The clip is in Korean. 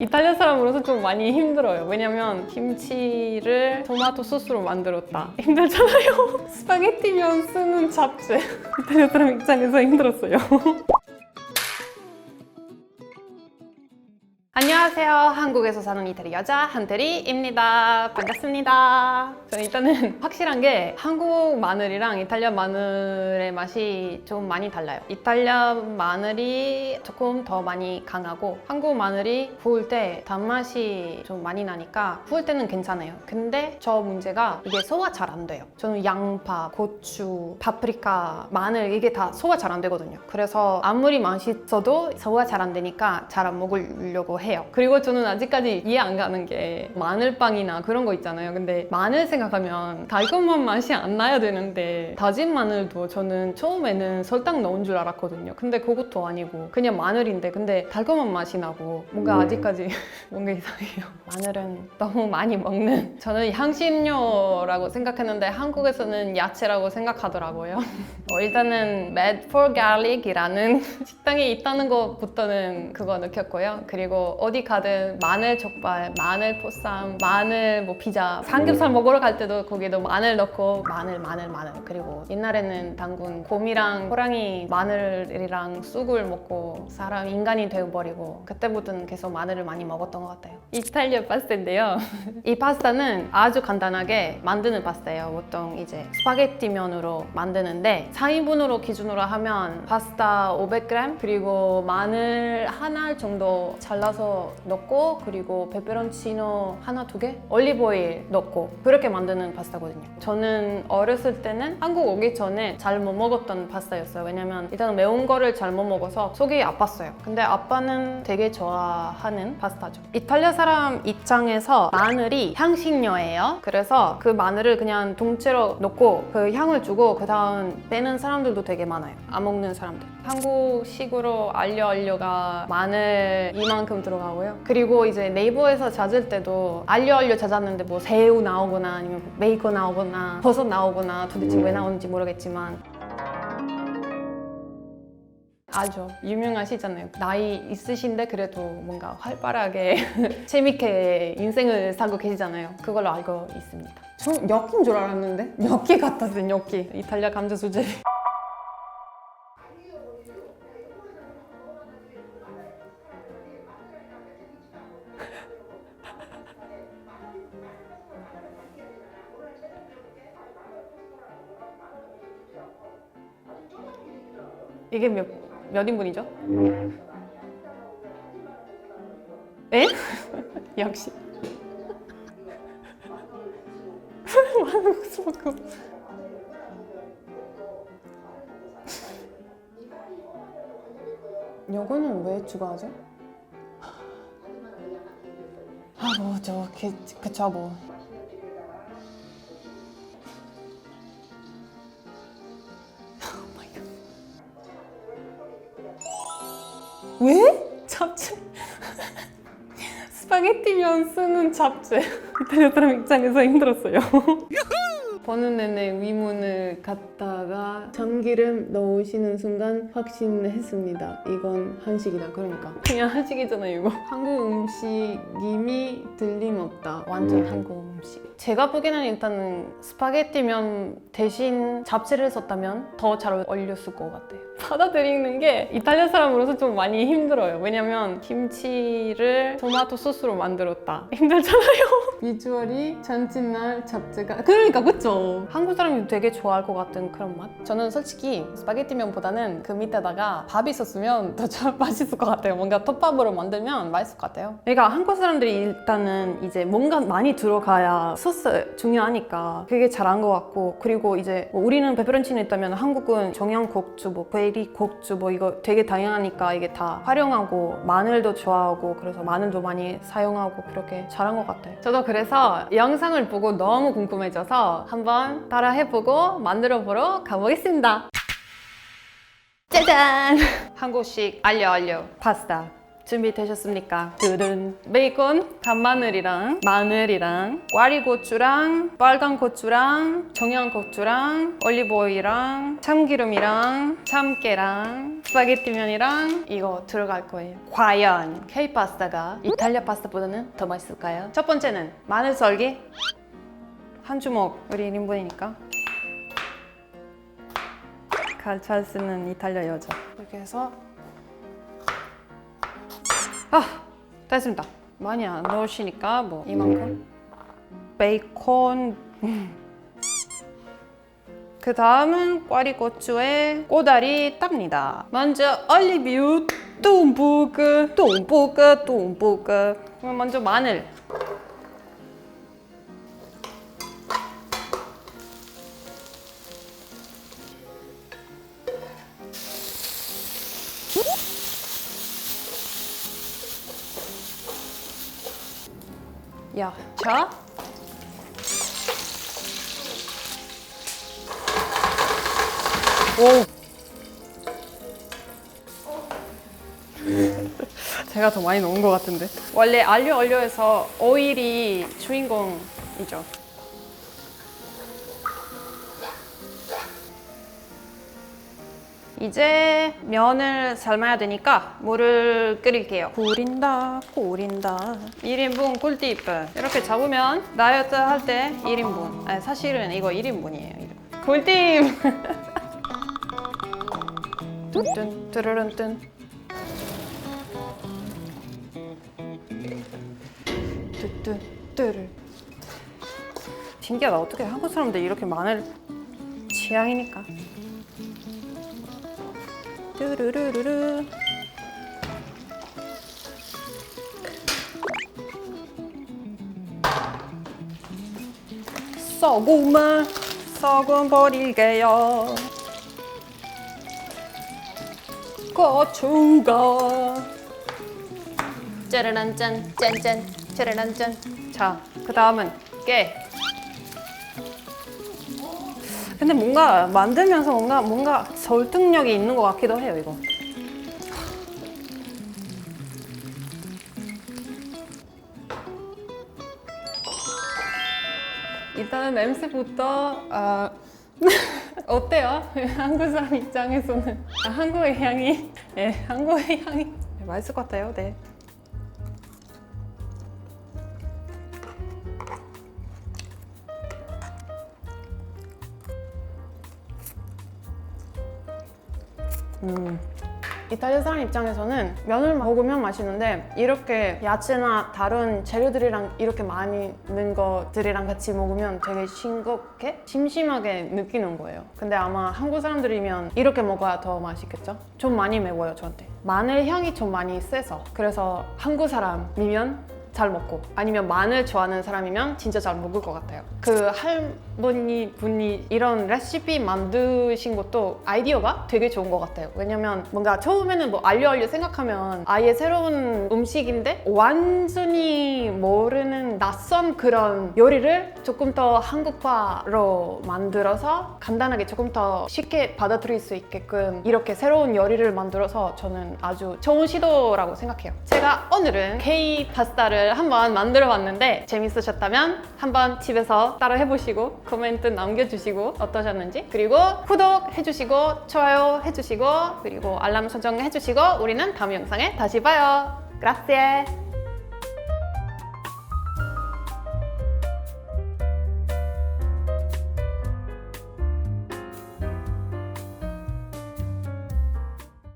이탈리아 사람으로서 좀 많이 힘들어요. 왜냐면 김치를 토마토 소스로 만들었다. 힘들잖아요. 스파게티면 쓰는 잡채. 이탈리아 사람 입장에서 힘들었어요. 안녕하세요. 한국에서 사는 이태리 여자 한태리입니다. 반갑습니다. 저는 일단은 확실한 게 한국 마늘이랑 이탈리아 마늘의 맛이 좀 많이 달라요. 이탈리아 마늘이 조금 더 많이 강하고 한국 마늘이 구울 때 단맛이 좀 많이 나니까 구울 때는 괜찮아요. 근데 저 문제가 이게 소화 잘 안 돼요. 저는 양파, 고추, 파프리카, 마늘 이게 다 소화 잘 안 되거든요. 그래서 아무리 맛있어도 소화 잘 안 되니까 잘 안 먹으려고 해요. 그리고 저는 아직까지 이해 안 가는 게 마늘빵이나 그런 거 있잖아요. 근데 마늘 생각하면 달콤한 맛이 안 나야 되는데 다진 마늘도 저는 처음에는 설탕 넣은 줄 알았거든요. 근데 그것도 아니고 그냥 마늘인데 근데 달콤한 맛이 나고 뭔가 아직까지 뭔가 이상해요. 마늘은 너무 많이 먹는 저는 향신료라고 생각했는데 한국에서는 야채라고 생각하더라고요. 어, 일단은 Mad for Garlic이라는 식당에 있다는 것부터는 그거 느꼈고요. 그리고 어디 가든 마늘 족발, 마늘 보쌈, 마늘 뭐 피자, 삼겹살 먹으러 갈 때도 거기도 마늘 넣고 마늘, 마늘, 마늘. 그리고 옛날에는 당군 곰이랑 호랑이 마늘이랑 쑥을 먹고 사람 인간이 되어버리고 그때부터는 계속 마늘을 많이 먹었던 것 같아요. 이탈리아 파스타인데요. 이 파스타는 아주 간단하게 만드는 파스타예요. 보통 이제 스파게티 면으로 만드는데 4인분으로 기준으로 하면 파스타 500g 그리고 마늘 하나 정도 잘라서 넣고 그리고 페페론치노 하나 두 개, 올리브 오일 넣고 그렇게 만드는 파스타거든요. 저는 어렸을 때는 한국 오기 전에 잘 못 먹었던 파스타였어요. 왜냐면 일단 매운 거를 잘 못 먹어서 속이 아팠어요. 근데 아빠는 되게 좋아하는 파스타죠. 이탈리아 사람 입장에서 마늘이 향신료예요. 그래서 그 마늘을 그냥 통째로 넣고 그 향을 주고 그 다음 빼는 사람들도 되게 많아요. 안 먹는 사람들. 한국식으로 알려 알려가 마늘 이만큼 들어가고요. 그리고 이제 네이버에서 찾을 때도 알려 알려 찾았는데 뭐 새우 나오거나 아니면 베이컨 나오거나 버섯 나오거나 도대체 왜 나오는지 모르겠지만 아주 유명하시잖아요. 나이 있으신데 그래도 뭔가 활발하게 재밌게 인생을 살고 계시잖아요. 그걸로 알고 있습니다. 저 gnocchi인 줄 알았는데 gnocchi 같았어요. gnocchi. 이탈리아 감자 수제. 이게 몇, 몇 인분이죠? 에? 역시. 요거는 왜 추가하죠? 아, 뭐, 저, 그, 그쵸, 뭐. 왜? 잡채? 스파게티면 쓰는 잡채. 이탈리아 사람 입장에서 힘들었어요. 버는 내내 위문을 갖다가 참기름 넣으시는 순간 확신했습니다. 이건 한식이다. 그러니까 그냥 한식이잖아요. 이거 한국 음식임이 들림없다. 완전 한국 음식. 제가 보기에는 일단은 스파게티면 대신 잡채를 썼다면 더 잘 어울렸을 것 같아요. 받아들이는 게 이탈리아 사람으로서 좀 많이 힘들어요. 왜냐면 김치를 토마토 소스로 만들었다. 힘들잖아요. 비주얼이 잔칫날 잡채가 그러니까 그쵸? 한국 사람이 되게 좋아할 것 같은 그런 맛? 저는 솔직히 스파게티면보다는 그 밑에다가 밥이 있었으면 더잘 맛있을 것 같아요. 뭔가 톱밥으로 만들면 맛있을 것 같아요. 그러니까 한국 사람들이 일단은 이제 뭔가 많이 들어가야 소스 중요하니까 그게 잘한 것 같고 그리고 이제 뭐 우리는 페페론치노 있다면 한국은 정양고추, 뭐 베리고추 뭐 이거 되게 다양하니까 이게 다 활용하고 마늘도 좋아하고 그래서 마늘도 많이 사용하고 그렇게 잘한 것 같아요. 저도 그래서 영상을 보고 너무 궁금해져서 한번 따라 해보고 만들어 보러 가보겠습니다. 짜잔! 한국식 알려 알려 파스타 준비되셨습니까? 두둔 베이컨, 간마늘이랑 마늘이랑 꽈리고추랑 빨간 고추랑 청양고추랑 올리브오일이랑 참기름이랑 참깨랑 스파게티면이랑 이거 들어갈 거예요. 과연 K 파스타가 이탈리아 파스타보다는 더 맛있을까요? 첫 번째는 마늘 썰기 한 주먹 우리 1인분이니까. 칼 잘 쓰는 이탈리아 여자. 이렇게 해서. 아 됐습니다. 많이 안 넣으시니까 뭐 이만큼. 베이컨. 그 다음은 꽈리고추에 꼬다리 땁니다. 먼저 올리브유 뚱부그 뚱부그 뚱부그. 먼저 마늘 야, 자. 오. 제가 더 많이 넣은 것 같은데. 원래 알료 올려에서 오일이 주인공이죠. 이제 면을 삶아야 되니까 물을 끓일게요. 끓인다, 끓인다. 1인분 꿀팁. 이렇게 잡으면 다이어트 할 때 1인분. 아니, 사실은 이거 1인분이에요. 꿀팁! 뚠뚠, 뚜르른 뚠. 뚜뚜, 뚜르. 신기하다. 어떻게 한국 사람들 이렇게 마늘 취향이니까. 뚜루루루루 썩으면 썩은 버릴게요. 고추가. 짜라란 짠 짠짠 짜라란 짠 자 그 다음은 깨 근데 뭔가 만들면서 뭔가 뭔가 설득력이 있는 것 같기도 해요 이거. 일단은 냄새부터 아, 어때요? 한국 사람 입장에서는 아, 한국의 향이 네, 한국의 향이 네, 맛있을 것 같아요. 네. 음. 이탈리아 사람 입장에서는 면을 먹으면 맛있는데 이렇게 야채나 다른 재료들이랑 이렇게 많이 넣은 것들이랑 같이 먹으면 되게 싱겁게 심심하게 느끼는 거예요 근데 아마 한국 사람들이면 이렇게 먹어야 더 맛있겠죠? 좀 많이 매워요 저한테 마늘 향이 좀 많이 세서 그래서 한국 사람이면 잘 먹고 아니면 마늘 좋아하는 사람이면 진짜 잘 먹을 것 같아요. 그 할머니 분이 이런 레시피 만드신 것도 아이디어가 되게 좋은 것 같아요. 왜냐면 뭔가 처음에는 뭐 알려 알려 생각하면 아예 새로운 음식인데 완전히 모르는 낯선 그런 요리를 조금 더 한국화로 만들어서 간단하게 조금 더 쉽게 받아들일 수 있게끔 이렇게 새로운 요리를 만들어서 저는 아주 좋은 시도라고 생각해요. 제가 오늘은 K 파스타를 한번 만들어 봤는데 재밌으셨다면 한번 집에서 따라 해보시고 코멘트 남겨주시고 어떠셨는지 그리고 구독 해주시고 좋아요 해주시고 그리고 알람 설정 해주시고 우리는 다음 영상에 다시 봐요. Grazie.